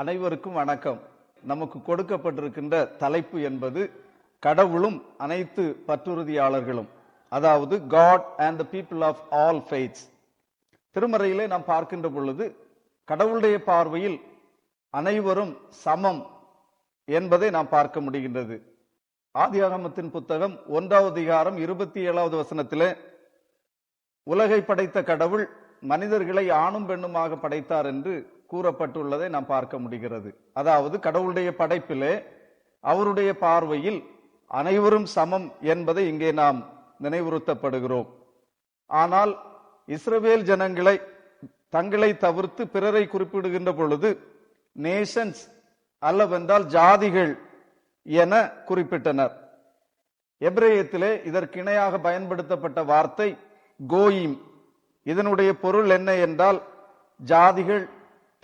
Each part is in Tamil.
அனைவருக்கும் வணக்கம். நமக்கு கொடுக்கப்பட்டிருக்கின்ற தலைப்பு என்பது கடவுளும் அனைத்து பற்றுறுதியாளர்களும் அதாவது God and the people of all faiths திருமறையிலே நாம் பார்க்கின்ற பொழுது கடவுளுடைய பார்வையில் அனைவரும் சமம் என்பதை நாம் பார்க்க முடிகின்றது. ஆதியாகமத்தின் புத்தகம் ஒன்றாவது அதிகாரம் இருபத்தி ஏழாவது வசனத்திலே உலகை படைத்த கடவுள் மனிதர்களை ஆணும் பெண்ணுமாக படைத்தார் என்று கூறப்பட்டுள்ளதை நாம் பார்க்க முடிகிறது. அதாவது கடவுளுடைய படைப்பிலே அவருடைய பார்வையில் அனைவரும் சமம் என்பதை இங்கே நாம் நினைவுறுத்தப்படுகிறோம். ஆனால் இஸ்ரவேல் ஜனங்களை தங்களை தவிர்த்து பிறரை குறிப்பிடுகின்ற பொழுது நேஷன்ஸ் அல்லவென்றால் ஜாதிகள் என குறிப்பிட்டனர். எப்ரேயத்திலே இதற்கு இணையாக பயன்படுத்தப்பட்ட வார்த்தை கோயிம். இதனுடைய பொருள் என்ன என்றால் ஜாதிகள்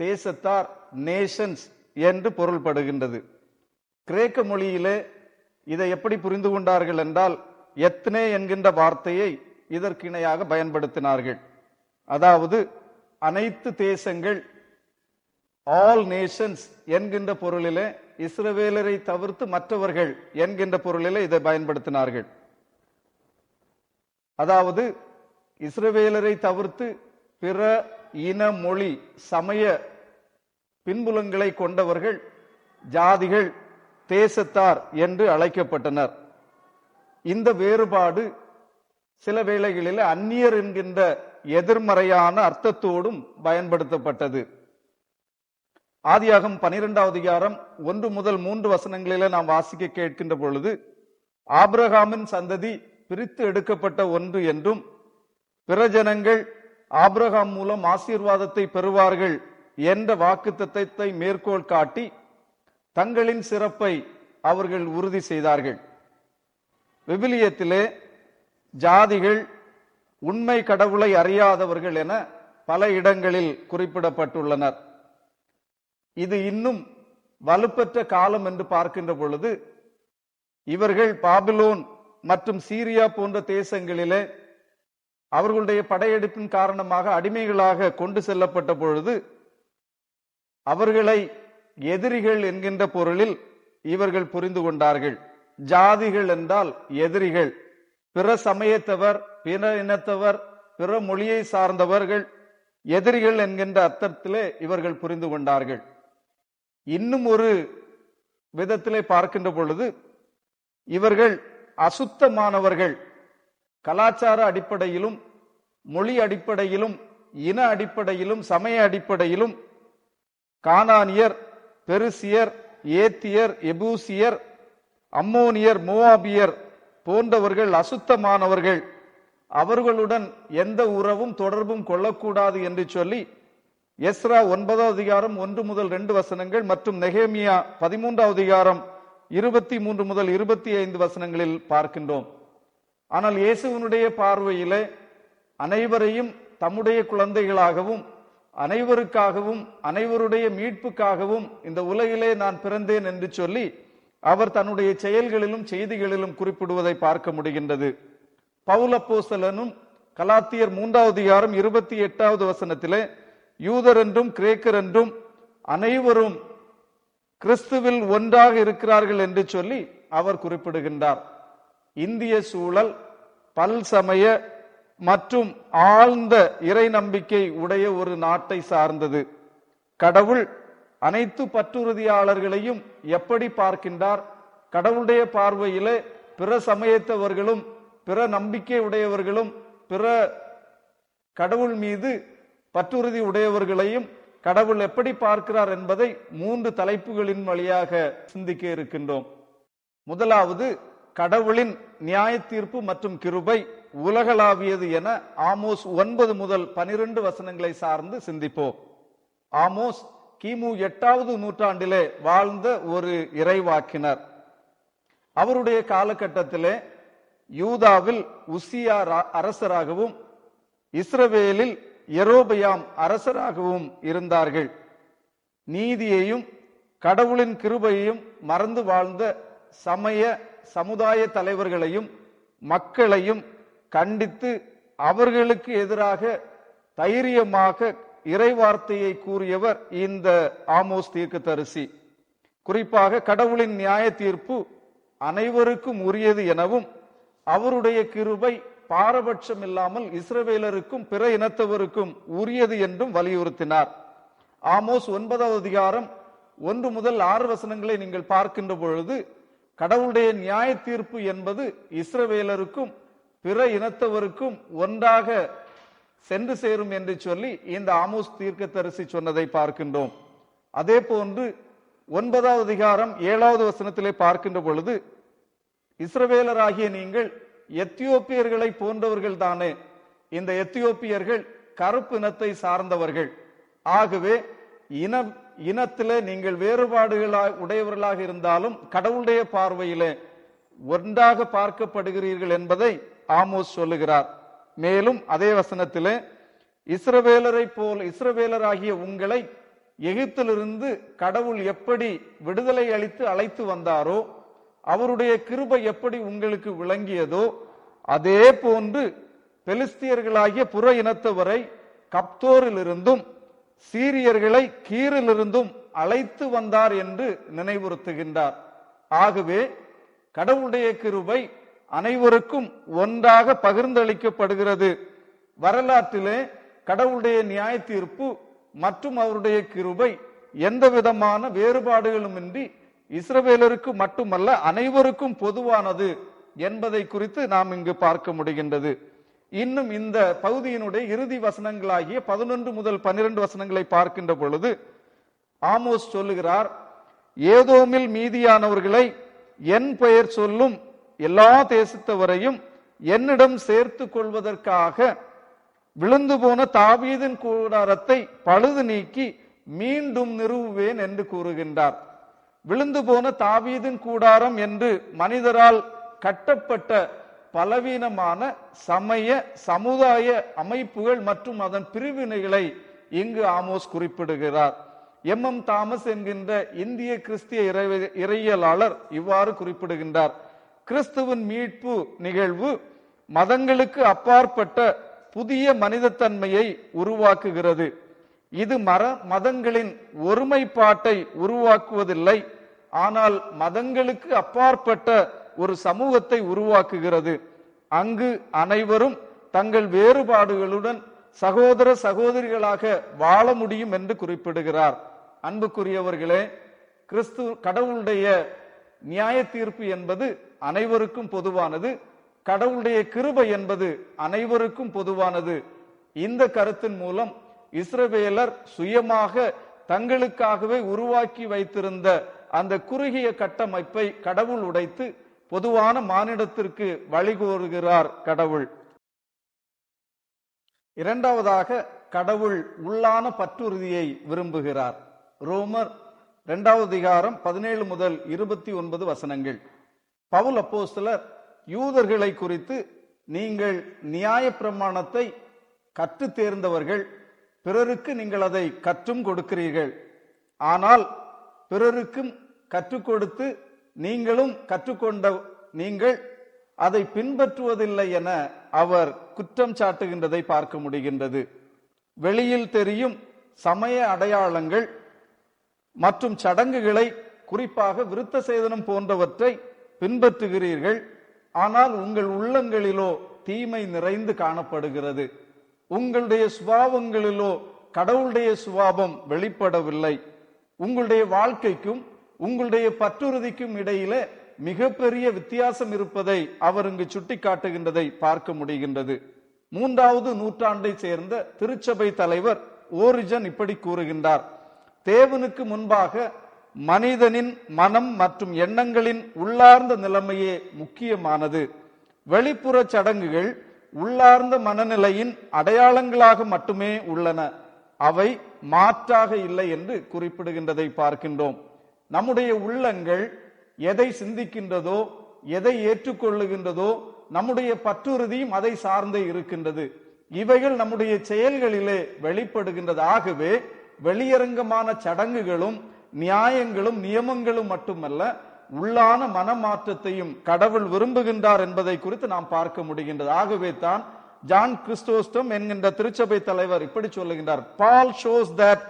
தேசத்தார் நேஷன்ஸ் என்று பொருள்படுகின்றது. கிரேக்க மொழியிலே இதை எப்படி புரிந்து கொண்டார்கள் என்றால் எத்னே என்கின்ற வார்த்தையை இதற்கு இணையாக பயன்படுத்தினார்கள். அதாவது அனைத்து தேசங்கள் ஆல் நேஷன்ஸ் என்கின்ற பொருளிலே இஸ்ரவேலரை தவிர்த்து மற்றவர்கள் என்கின்ற பொருளிலே இதை பயன்படுத்தினார்கள். அதாவது இஸ்ரவேலரை தவிர்த்து பிற இன மொழி சமய பின்புலங்களை கொண்டவர்கள் ஜாதிகள் தேசத்தார் என்று அழைக்கப்பட்டனர். இந்த வேறுபாடு சில வேளைகளில் அந்நியர் என்கின்ற எதிர்மறையான அர்த்தத்தோடும் பயன்படுத்தப்பட்டது. ஆதியாகம் பனிரெண்டாவது அதிகாரம் ஒன்று முதல் மூன்று வசனங்களில நாம் வாசிக்க கேட்கின்ற பொழுது ஆப்ரஹாமின் சந்ததி பிரித்து எடுக்கப்பட்ட ஒன்று என்றும் பிற ஜனங்கள் ஆப்ரகாம் மூலம் ஆசீர்வாதத்தை பெறுவார்கள் என்ற வாக்குத்தத்தத்தை மேற்கோள் காட்டி தங்களின் சிறப்பை அவர்கள் உறுதி செய்தார்கள். விபிலியத்திலே ஜாதிகள் உண்மை கடவுளை அறியாதவர்கள் என பல இடங்களில் குறிப்பிடப்பட்டுள்ளனர். இது இன்னும் வலுப்பெற்ற காலம் என்று பார்க்கின்ற பொழுது இவர்கள் பாபிலோன் மற்றும் சீரியா போன்ற தேசங்களிலே அவர்களுடைய படையெடுப்பின் காரணமாக அடிமைகளாக கொண்டு செல்லப்பட்ட பொழுது அவர்களை எதிரிகள் என்கின்ற பொருளில் இவர்கள் புரிந்து கொண்டார்கள். ஜாதிகள் என்றால் எதிரிகள். பிற சமயத்தவர் பிற இனத்தவர் பிற மொழியை சார்ந்தவர்கள் எதிரிகள் என்கின்ற அர்த்தத்திலே இவர்கள் புரிந்து கொண்டார்கள். இன்னும் ஒரு விதத்திலே பார்க்கின்ற பொழுது இவர்கள் அசுத்தமானவர்கள். கலாச்சார அடிப்படையிலும் மொழி அடிப்படையிலும் இன அடிப்படையிலும் சமய அடிப்படையிலும் கானானியர் பெருசியர் ஏத்தியர் எபூசியர் அம்மோனியர் மோவாபியர் போன்றவர்கள் அசுத்தமானவர்கள். அவர்களுடன் எந்த உறவும் தொடர்பும் கொள்ளக்கூடாது என்று சொல்லி எஸ்ரா ஒன்பதாவது அதிகாரம் ஒன்று முதல் ரெண்டு வசனங்கள் மற்றும் நெகேமியா பதிமூன்றாவது அதிகாரம் இருபத்தி மூன்று முதல் இருபத்தி ஐந்து வசனங்களில் பார்க்கின்றோம். ஆனால் இயேசுவனுடைய பார்வையிலே அனைவரையும் தம்முடைய குழந்தைகளாகவும் அனைவருக்காகவும் அனைவருடைய மீட்புக்காகவும் இந்த உலகிலே நான் பிறந்தேன் என்று சொல்லி அவர் தன்னுடைய செயல்களிலும் செய்திகளிலும் குறிப்பிடுவதை பார்க்க முடிகின்றது. பவுலப்போசலனும் கலாத்தியர் மூன்றாவது யாரும் இருபத்தி எட்டாவது வசனத்திலே யூதர் என்றும் கிரேக்கர் என்றும் அனைவரும் கிறிஸ்துவில் ஒன்றாக இருக்கிறார்கள் என்று சொல்லி அவர் குறிப்பிடுகின்றார். இந்திய சூழல் பல் சமய மற்றும் ஆழ்ந்த இறை நம்பிக்கை உடைய ஒரு நாட்டை சார்ந்தது. கடவுள் அனைத்து பற்றுறுதியாளர்களையும் எப்படி பார்க்கின்றார்? கடவுளுடைய பார்வையிலே பிற சமயத்தவர்களும் பிற நம்பிக்கை உடையவர்களும் பிற கடவுள் மீது பற்றுறுதி உடையவர்களையும் கடவுள் எப்படி பார்க்கிறார் என்பதை மூன்று தலைப்புகளின் வழியாக சிந்திக்க இருக்கின்றோம். முதலாவது கடவுளின் நியாய தீர்ப்பு மற்றும் கிருபை உலகளாவியது என ஆமோஸ் ஒன்பது முதல் பனிரெண்டு வசனங்களை சார்ந்து சிந்திப்போம். ஆமோஸ் கிமு எட்டாவது நூற்றாண்டிலே வாழ்ந்த ஒரு இறைவாக்கினர். அவருடைய காலகட்டத்திலே யூதாவில் உசியா அரசராகவும் இஸ்ரவேலில் எரோபயாம் அரசராகவும் இருந்தார்கள். நீதியையும் கடவுளின் கிருபையையும் மறந்து வாழ்ந்த சமய சமுதாய தலைவர்களையும் மக்களையும் கண்டித்து அவர்களுக்கு எதிராக தைரியமாக இறைவார்த்தையை கூறியவர் இந்த ஆமோஸ் தீர்க்கதரிசி. குறிப்பாக கடவுளின் நியாய தீர்ப்பு அனைவருக்கும் உரியது எனவும் அவருடைய கிருபை பாரபட்சம் இல்லாமல் இஸ்ரவேலருக்கும் பிற இனத்தவருக்கும் உரியது என்றும் வலியுறுத்தினார். ஆமோஸ் ஒன்பதாவது அதிகாரம் ஒன்று முதல் ஆறு வசனங்களை நீங்கள் பார்க்கின்ற பொழுது கடவுளுடைய நியாய தீர்ப்பு என்பது இஸ்ரவேலருக்கும் பிற இனத்தவருக்கும் ஒன்றாக சென்று சேரும் என்று சொல்லி இந்த ஆமோஸ் தீர்க்கதரிசி சொன்னதை பார்க்கின்றோம். அதே போன்று ஒன்பதாவது அதிகாரம் ஏழாவது வசனத்திலே பார்க்கின்ற பொழுது இஸ்ரவேலராகிய நீங்கள் எத்தியோப்பியர்களை போன்றவர்கள் தானே இந்த எத்தியோப்பியர்கள் கருப்பு இனத்தை சார்ந்தவர்கள். ஆகவே இன இனத்தில் நீங்கள் வேறுபாடுகளாக உடையவர்களாக இருந்தாலும் கடவுளுடைய பார்வையிலே ஒன்றாக பார்க்கப்படுகிறீர்கள் என்பதை ஆமோஸ் சொல்லுகிறார். மேலும் அதே வசனத்திலே இஸ்ரவேலரை போல் இஸ்ரவேலராகிய உங்களை எகிப்திலிருந்து கடவுள் எப்படி விடுதலை அளித்து அழைத்து வந்தாரோ அவருடைய கிருபை எப்படி உங்களுக்கு விளங்கியதோ அதே போன்று பெலிஸ்தியர்களாகிய புற இனத்தவரை கப்தோரிலிருந்தும் சீரியர்களை கீரிலிருந்தும் அழைத்து வந்தார் என்று நினைவுறுத்துகின்றார். ஆகவே கடவுளுடைய கிருபை அனைவருக்கும் ஒன்றாக பகிர்ந்தளிக்கப்படுகிறது. வரலாற்றிலே கடவுளுடைய நியாய தீர்ப்பு மற்றும் அவருடைய கிருபை எந்த விதமான வேறுபாடுகளுமின்றி இஸ்ரவேலருக்கு மட்டுமல்ல அனைவருக்கும் பொதுவானது என்பதை குறித்து நாம் இங்கு பார்க்க முடிகின்றது. இன்னும் இந்த பகுதியினுடைய இறுதி வசனங்களாகிய பதினொன்று முதல் பன்னிரண்டு வசனங்களை பார்க்கின்ற பொழுது ஆமோஸ் சொல்லுகிறார் ஏதோமில் மீதியானவர்களை என் பெயர் சொல்லும் எல்லா தேசத்தவரையும் என்னிடம் சேர்த்து கொள்வதற்காக விழுந்து போன தாவீதின் கூடாரத்தை பழுது நீக்கி மீண்டும் நிறுவுவேன் என்று கூறுகின்றார். விழுந்து போன தாவீதின் கூடாரம் என்று மனிதரால் கட்டப்பட்ட பலவீனமான சமய சமுதாய அமைப்புகள் மற்றும் அதன் பிரிவினைகளை இங்கு ஆமோஸ் குறிப்பிடுகிறார். எம். எம். தாமஸ் என்கின்ற இந்திய கிறிஸ்திய இறை- இறையியலாளர் இவ்வாறு குறிப்பிடுகின்றார். கிறிஸ்துவின் மீட்பு நிகழ்வு மதங்களுக்கு அப்பாற்பட்ட புதிய மனிதத்தன்மையை உருவாக்குகிறது. இது மர மதங்களின் ஒருமைப்பாட்டை உருவாக்குவதில்லை. ஆனால் மதங்களுக்கு அப்பாற்பட்ட ஒரு சமூகத்தை உருவாக்குகிறது. அங்கு அனைவரும் தங்கள் வேறுபாடுகளுடன் சகோதர சகோதரிகளாக வாழ முடியும் என்று குறிப்பிடுகிறார். அன்புக்குரியவர்களே கிறிஸ்து கடவுளுடைய நியாய தீர்ப்பு என்பது அனைவருக்கும் பொதுவானது. கடவுளுடைய கிருபை என்பது அனைவருக்கும் பொதுவானது. இந்த கருத்தின் மூலம் இஸ்ரவேலர் சுயமாக தங்களுக்காகவே உருவாக்கி வைத்திருந்த அந்த குறுகிய கட்டமைப்பை கடவுள் உடைத்து பொதுவான மானிடத்திற்கு வழிகோருகிறார் கடவுள். இரண்டாவதாக கடவுள் உள்ளான பற்றுறுதியை விரும்புகிறார். ரோமர் இரண்டாவது அதிகாரம் பதினேழு முதல் இருபத்தி ஒன்பது வசனங்கள். பவுல் அப்போஸ்தலர் யூதர்களை குறித்து நீங்கள் நியாய பிரமாணத்தை கற்று தேர்ந்தவர்கள் பிறருக்கு நீங்கள் அதை கற்றும் கொடுக்கிறீர்கள். ஆனால் பிறருக்கும் கற்றுக் கொடுத்து நீங்களும் கற்றுக்கொண்ட நீங்கள் அதை பின்பற்றுவதில்லை என அவர் குற்றம் சாட்டுகின்றதை பார்க்க முடிகின்றது. வெளியில் தெரியும் சமய அடையாளங்கள் மற்றும் சடங்குகளை குறிப்பாக விருத்த சேதனம் போன்றவற்றை பின்பற்றுகிறீர்கள். ஆனால் உங்கள் உள்ளங்களிலோ தீமை நிறைந்து காணப்படுகிறது. உங்களுடைய சுபாவங்களிலோ கடவுளுடைய சுபாவம் வெளிப்படவில்லை. உங்களுடைய வாழ்க்கைக்கும் உங்களுடைய பற்றுறுதிக்கும் இடையிலே மிகப்பெரிய வித்தியாசம் இருப்பதை அவர் இங்கு சுட்டிக்காட்டுகின்றதை பார்க்க முடிகின்றது. மூன்றாவது நூற்றாண்டை சேர்ந்த திருச்சபை தலைவர் ஓரிஜன் இப்படி கூறுகின்றார். தேவனுக்கு முன்பாக மனிதனின் மனம் மற்றும் எண்ணங்களின் உள்ளார்ந்த நிலைமையே முக்கியமானது. வெளிப்புற சடங்குகள் உள்ளார்ந்த மனநிலையின் அடையாளங்களாக மட்டுமே உள்ளன. அவை மாற்றாக இல்லை என்று குறிப்பிடுகின்றதை பார்க்கின்றோம். நம்முடைய உள்ளங்கள் எதை சிந்திக்கின்றதோ எதை ஏற்றுக்கொள்ளுகின்றதோ நம்முடைய பற்றுறுதியும் அதை சார்ந்தே இருக்கின்றது. இவைகள் நம்முடைய செயல்களிலே வெளிப்படுகின்றது. ஆகவே வெளியரங்கமான சடங்குகளும் நியாயங்களும் நியமங்களும் மட்டுமல்ல உள்ளான மனமாற்றத்தையும் கடவுள் விரும்புகின்றார் என்பதை குறித்து நாம் பார்க்க முடிகின்றது. ஆகவே தான் ஜான் கிறிஸ்டோஸ்டம் என்கின்ற திருச்சபை தலைவர் இப்படி சொல்லுகின்றார். Paul shows that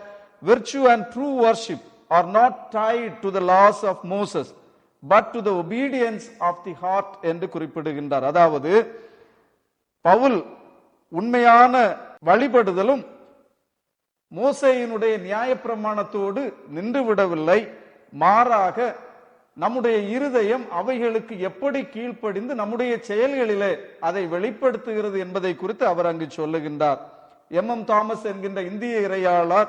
virtue and true worship are not tied to the laws of Moses but to the obedience of the heart என்று குறிப்பிடுகின்றார். அதாவது பவுல் உண்மையான வழிபடுதலும் மோசையினுடைய நியாயப்பிரமாணத்தோடு நின்று விடவில்லை மாறாக நம்முடைய இருதயம் அவைகளுக்கு எப்படி கீழ்ப்படிந்து நம்முடைய செயல்களிலே அதை வெளிப்படுத்துகிறது என்பதை குறித்து அவர் அங்கு சொல்லுகின்றார். எம். எம். தாமஸ் என்கின்ற இந்திய இறையாளர்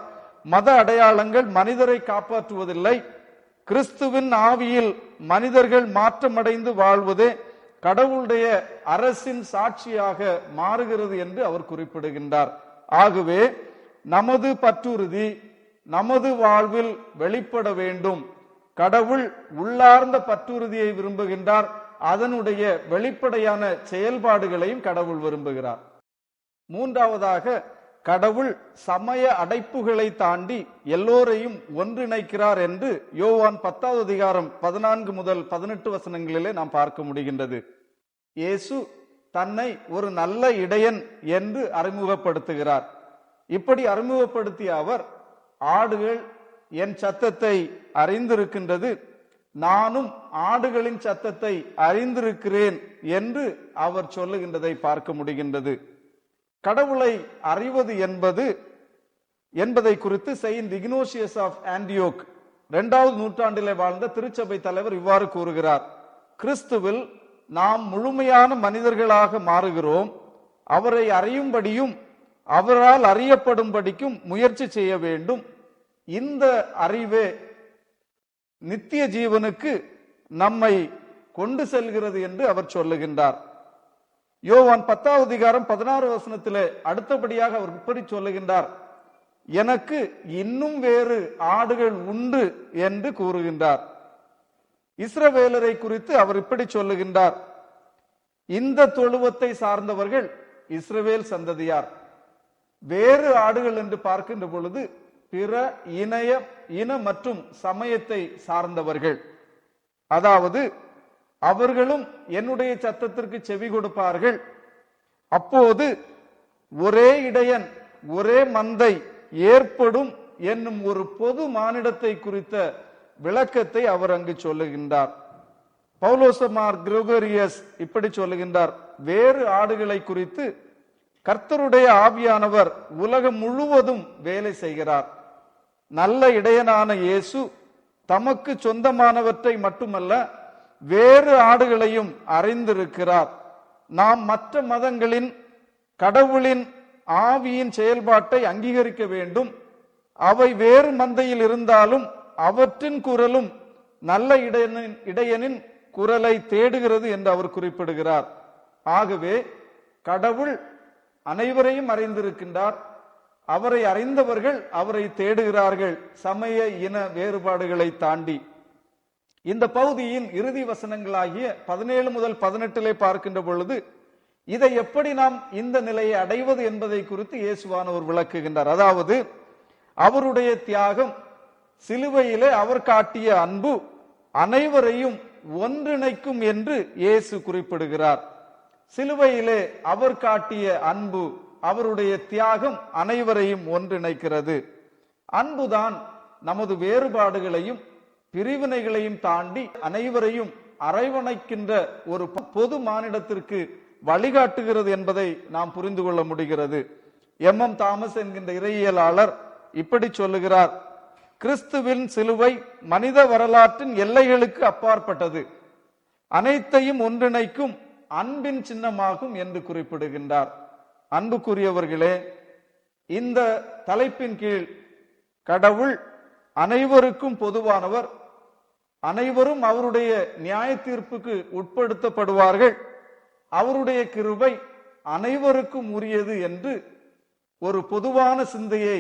மத அடையாளங்கள் மனிதரை காப்பாற்றுவதில்லை. கிறிஸ்துவின் ஆவியில் மனிதர்கள் மாற்றமடைந்து வாழ்வதே கடவுளுடைய அரசின் சாட்சியாக மாறுகிறது என்று அவர் குறிப்பிடுகின்றார். ஆகவே நமது பற்றுறுதி நமது வாழ்வில் வெளிப்பட வேண்டும். கடவுள் உள்ளார்ந்த பற்றுறுதியை விரும்புகின்றார். அதனுடைய வெளிப்படையான செயல்பாடுகளையும் கடவுள் விரும்புகிறார். மூன்றாவதாக கடவுள் சமய அடைப்புகளை தாண்டி எல்லோரையும் ஒன்றிணைக்கிறார் என்று யோவான் பத்தாவது அதிகாரம் பதினான்கு முதல் பதினெட்டு வசனங்களிலே நாம் பார்க்க முடிகின்றது. இயேசு தன்னை ஒரு நல்ல இடையன் என்று அறிமுகப்படுத்துகிறார். இப்படி அறிமுகப்படுத்திய அவர் ஆடுகள் என் சத்தத்தை அறிந்திருக்கின்றது நானும் ஆடுகளின் சத்தத்தை அறிந்திருக்கிறேன் என்று அவர் சொல்லுகின்றதை பார்க்க முடிகின்றது. கடவுளை அறிவது என்பது என்பதை குறித்து செயின்ட் இக்னோசியஸ் ஆஃப் ஆன்டியோக் இரண்டாவது நூற்றாண்டிலே வாழ்ந்த திருச்சபை தலைவர் இவ்வாறு கூறுகிறார். கிறிஸ்துவில் நாம் முழுமையான மனிதர்களாக மாறுகிறோம். அவரை அறியும்படியும் அவரால் அறியப்படும்படிக்கும் முயற்சி செய்ய வேண்டும். இந்த அறிவே நித்திய ஜீவனுக்கு நம்மை கொண்டு செல்கிறது என்று அவர் சொல்லுகின்றார். யோவான் பத்தாவது அதிகாரம் பதினாறு வசனத்திலே அடுத்தபடியாக அவர் இப்படி சொல்லுகின்றார். எனக்கு இன்னும் வேறு ஆடுகள் உண்டு என்று கூறுகின்றார். இஸ்ரவேலரை குறித்து அவர் இப்படி சொல்லுகின்றார். இந்த தொழுவத்தை சார்ந்தவர்கள் இஸ்ரவேல் சந்ததியார். வேறு ஆடுகள் என்று பார்க்கின்ற பொழுது பிற இணைய இன மற்றும் சமயத்தை சார்ந்தவர்கள். அதாவது அவர்களும் என்னுடைய சத்தத்திற்கு செவி கொடுப்பார்கள். அப்போது ஒரே இடையன் ஒரே மந்தை ஏற்படும் என்னும் ஒரு பொது மானிடத்தை குறித்த விளக்கத்தை அவர் அங்கு சொல்லுகின்றார். பவுலோசமார் கிரோகரியஸ் இப்படி சொல்லுகின்றார் வேறு ஆடுகளை குறித்து கர்த்தருடைய ஆவியானவர் உலகம் முழுவதும் வேலை செய்கிறார். நல்ல இடையனான இயேசு தமக்கு சொந்தமானவற்றை மட்டுமல்ல வேறு ஆடுகளையும் அறிந்திருக்கிறார். நாம் மற்ற மதங்களின் கடவுளின் ஆவியின் செயல்பாட்டை அங்கீகரிக்க வேண்டும். அவை வேறு மந்தையில் இருந்தாலும் அவற்றின் குரலும் நல்ல இடையனின் இடையனின் குரலை தேடுகிறது என்று அவர் குறிப்பிடுகிறார். ஆகவே கடவுள் அனைவரையும் அறிந்திருக்கின்றார். அவரை அறிந்தவர்கள் அவரை தேடுகிறார்கள். சமய இன வேறுபாடுகளை தாண்டி. இந்த பகுதியின் இறுதி வசனங்களாகிய பதினேழு முதல் பதினெட்டிலே பார்க்கின்ற பொழுது இதை எப்படி நாம் இந்த நிலையை அடைவது என்பதை குறித்து இயேசுவானவர் விளக்குகின்றார். அதாவது அவருடைய தியாகம் சிலுவையிலே அவர் காட்டிய அன்பு அனைவரையும் ஒன்றிணைக்கும் என்று இயேசு குறிப்பிடுகிறார். சிலுவையிலே அவர் காட்டிய அன்பு அவருடைய தியாகம் அனைவரையும் ஒன்றிணைக்கிறது. அன்புதான் நமது வேறுபாடுகளையும் பிரிவினைகளையும் தாண்டி அனைவரையும் அரைவணைக்கின்ற ஒரு பொது மானிடத்திற்கு வழிகாட்டுகிறது என்பதை நாம் புரிந்து கொள்ள முடிகிறது. எம். எம். தாமஸ் என்கின்ற இறையியலாளர் இப்படி சொல்லுகிறார். கிறிஸ்துவின் சிலுவை மனித வரலாற்றின் எல்லைகளுக்கு அப்பாற்பட்டது. அனைத்தையும் ஒன்றிணைக்கும் அன்பின் சின்னமாகும் என்று குறிப்பிடுகின்றார். அன்புக்குரியவர்களே இந்த தலைப்பின் கீழ் கடவுள் அனைவருக்கும் பொதுவானவர் அனைவரும் அவருடைய நியாய தீர்ப்புக்கு உட்படுத்தப்படுவார்கள். அவருடைய கிருபை அனைவருக்கும் உரியது என்று ஒரு பொதுவான சிந்தையை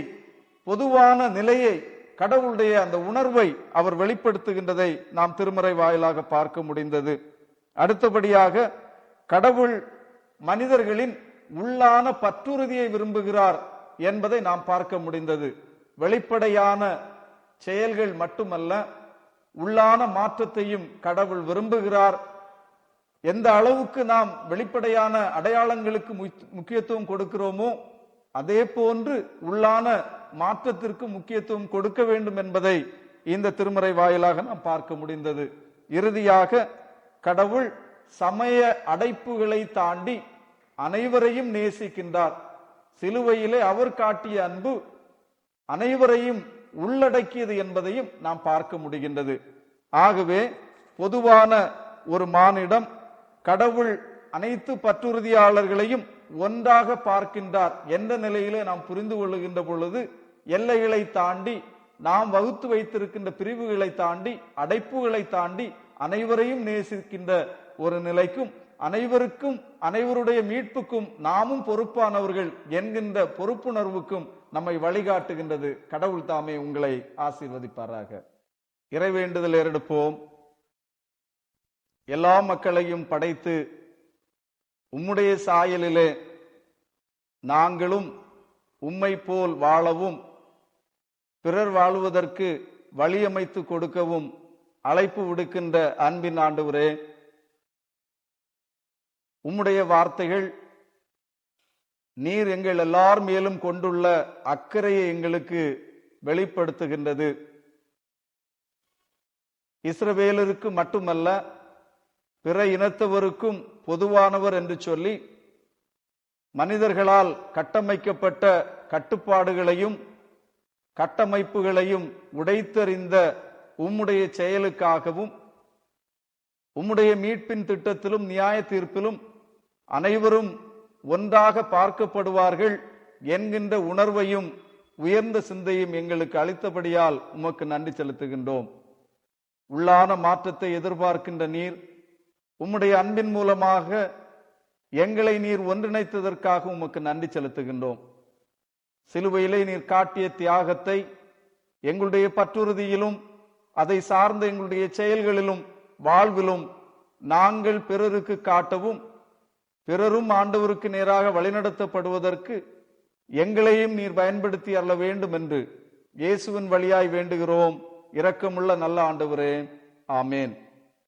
பொதுவான நிலையை கடவுளுடைய அந்த உணர்வை அவர் வெளிப்படுத்துகின்றதை நாம் திருமறை வாயிலாக பார்க்க முடிந்தது. அடுத்தபடியாக கடவுள் மனிதர்களின் உள்ளான பற்றுறுதியை விரும்புகிறார் என்பதை நாம் பார்க்க முடிந்தது. வெளிப்படையான செயல்கள் மட்டுமல்ல உள்ளான மாற்றத்தையும் கடவுள் விரும்புகிறார். எந்த அளவுக்கு நாம் வெளிப்படையான அடையாளங்களுக்கு முக்கியத்துவம் கொடுக்கிறோமோ அதே போன்று உள்ளான மாற்றத்திற்கு முக்கியத்துவம் கொடுக்க வேண்டும் என்பதை இந்த திருமறை வாயிலாக நாம் பார்க்க முடிந்தது. இறுதியாக கடவுள் சமய அடைப்புகளை தாண்டி அனைவரையும் நேசிக்கின்றார். சிலுவையிலே அவர் காட்டிய அன்பு அனைவரையும் உள்ளடக்கியது என்பதையும் நாம் பார்க்க முடிகின்றது. ஆகவே பொதுவான ஒரு மானிடம் கடவுள் அனைத்து பற்றுறுதியாளர்களையும் ஒன்றாக பார்க்கின்றார் என்ற நிலையிலே நாம் புரிந்து கொள்ளுகின்ற பொழுது எல்லைகளை தாண்டி நாம் வகுத்து வைத்திருக்கின்ற பிரிவுகளை தாண்டி அடைப்புகளை தாண்டி அனைவரையும் நேசிக்கின்ற ஒரு நிலைக்கும் அனைவருக்கும் அனைவருடைய மீட்புக்கும் நாமும் பொறுப்பானவர்கள் என்கின்ற பொறுப்புணர்வுக்கும் நம்மை வழிகாட்டுகின்றது. கடவுள் தாமே உங்களை ஆசீர்வதிப்பாராக. இறைவேண்டுதல் ஏறெடுப்போம். எல்லா மக்களையும் படைத்து உம்முடைய சாயலிலே நாங்களும் உம்மை போல் வாழவும் பிறர் வாழ்வதற்கு வழியமைத்து கொடுக்கவும் அழைப்பு விடுக்கின்ற அன்பின் ஆண்டவரே உம்முடைய வார்த்தைகள் நீர் எங்கள் எல்லார் மேலும் கொண்டுள்ள அக்கறையை எங்களுக்கு வெளிப்படுத்துகின்றது. இஸ்ரவேலருக்கு மட்டுமல்ல பிற இனத்தவருக்கும் பொதுவானவர் என்று சொல்லி மனிதர்களால் கட்டமைக்கப்பட்ட கட்டுப்பாடுகளையும் கட்டமைப்புகளையும் உடைத்தறிந்த உம்முடைய செயலுக்காகவும் உம்முடைய மீட்பின் திட்டத்திலும் நியாய தீர்ப்பிலும் அனைவரும் ஒன்றாக பார்க்கப்படுவார்கள் என்கின்ற உணர்வையும் உயர்ந்த சிந்தையும் எங்களுக்கு அளித்தபடியால் உமக்கு நன்றி செலுத்துகின்றோம். உள்ளான மாற்றத்தை எதிர்பார்க்கின்ற நீர் உம்முடைய அன்பின் மூலமாக எங்களை நீர் ஒன்றிணைத்ததற்காக உமக்கு நன்றி செலுத்துகின்றோம். சிலுவையிலே நீர் காட்டிய தியாகத்தை எங்களுடைய பற்றுறுதியிலும் அதை சார்ந்த எங்களுடைய செயல்களிலும் வாழ்விலும் நாங்கள் பிறருக்கு காட்டவும் பிறரும் ஆண்டவருக்கு நேராக வழிநடத்தப்படுவதற்கு எங்களையும் நீர் பயன்படுத்தி அள்ள வேண்டும் என்று இயேசுவின் வழியாய் வேண்டுகிறோம். இரக்கமுள்ள நல்ல ஆண்டவரே. ஆமேன்.